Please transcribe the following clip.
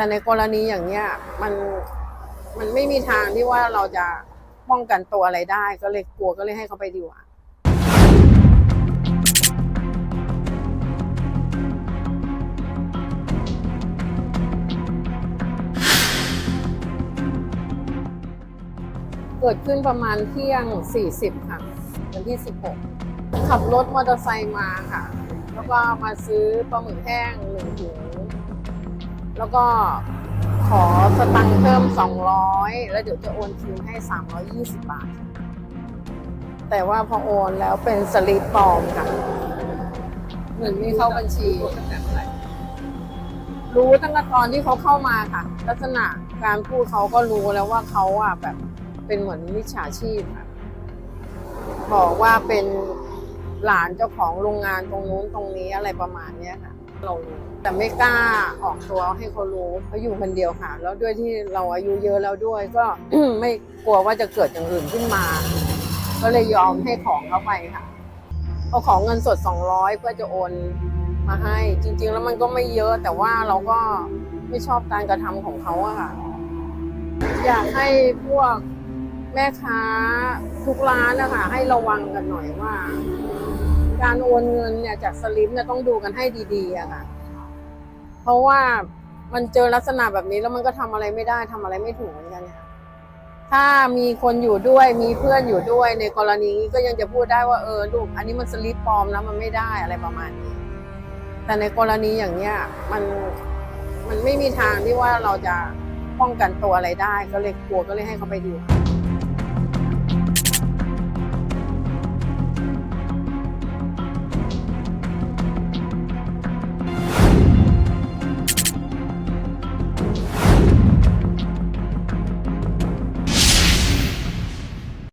แต่ในกรณีอย่างเนี้ยมันมันไม่มีทางที่ว่าเราจะป้องกันตัวอะไรได้ก็เลยกลัวก็เลยให้เขาไปดีกว่าเกิดขึ้นประมาณเที่ยง 40 ค่ะ วันที่ 16 ขับรถมอเตอร์ไซค์มาค่ะ แล้วก็มาซื้อปลาหมึกแห้งหนึ่งถุง แล้วก็ขอสตังค์เพิ่ม 200 แล้วเดี๋ยวจะโอนคืนให้ 320 บาท แต่ว่าพอโอนแล้วเป็นสลิปปลอมค่ะเหมือนไม่เข้าบัญชี รู้ตั้งแต่ตอนที่เขาเข้ามาค่ะ ลักษณะการพูดเขาก็รู้แล้วว่าเขาอะแบบเป็นเหมือนมิจฉาชีพค่ะบอกว่าเป็นหลานเจ้าของโรงงานตรงนู้นตรงนี้อะไรประมาณเนี้ยค่ะ เราแต่ไม่กล้าออกตัวให้เขารู้เขาะอยู่คนเดียวค่ะ แล้วด้วยที่เราอายุเยอะแล้วด้วย ก็ ไม่กลัวว่าจะเกิดอย่างอื่นขึ้นมา ก็เลยยอมให้ของเขาไปค่ะเอาของเงินสด 200 เพื่อจะโอนมาให้ จริง ๆ แล้วมันก็ไม่เยอะแต่ว่าเราก็ไม่ชอบการกระทำของเขาอะค่ะ อยากให้พวกแม่ค้าทุกร้านนะคะให้ระวังกันหน่อยว่า การโอนเงินเนี่ยจากสลิปเนี่ยต้องดูกันให้ดีๆอะค่ะ เพราะว่ามันเจอลักษณะแบบนี้แล้วมันก็ทำอะไรไม่ได้ทำอะไรไม่ถูกเหมือนกันค่ะถ้ามีคนอยู่ด้วยมีเพื่อนอยู่ด้วยในกรณีนี้ก็ยังจะพูดได้ว่าเออลูกอันนี้มันสลิปปลอมแล้วมันไม่ได้อะไรประมาณนี้ แต่ในกรณีอย่างเนี้ยมันมันไม่มีทางที่ว่าเราจะป้องกันตัวอะไรได้ ก็เลยกลัวก็เลยให้เขาไปดีกว่า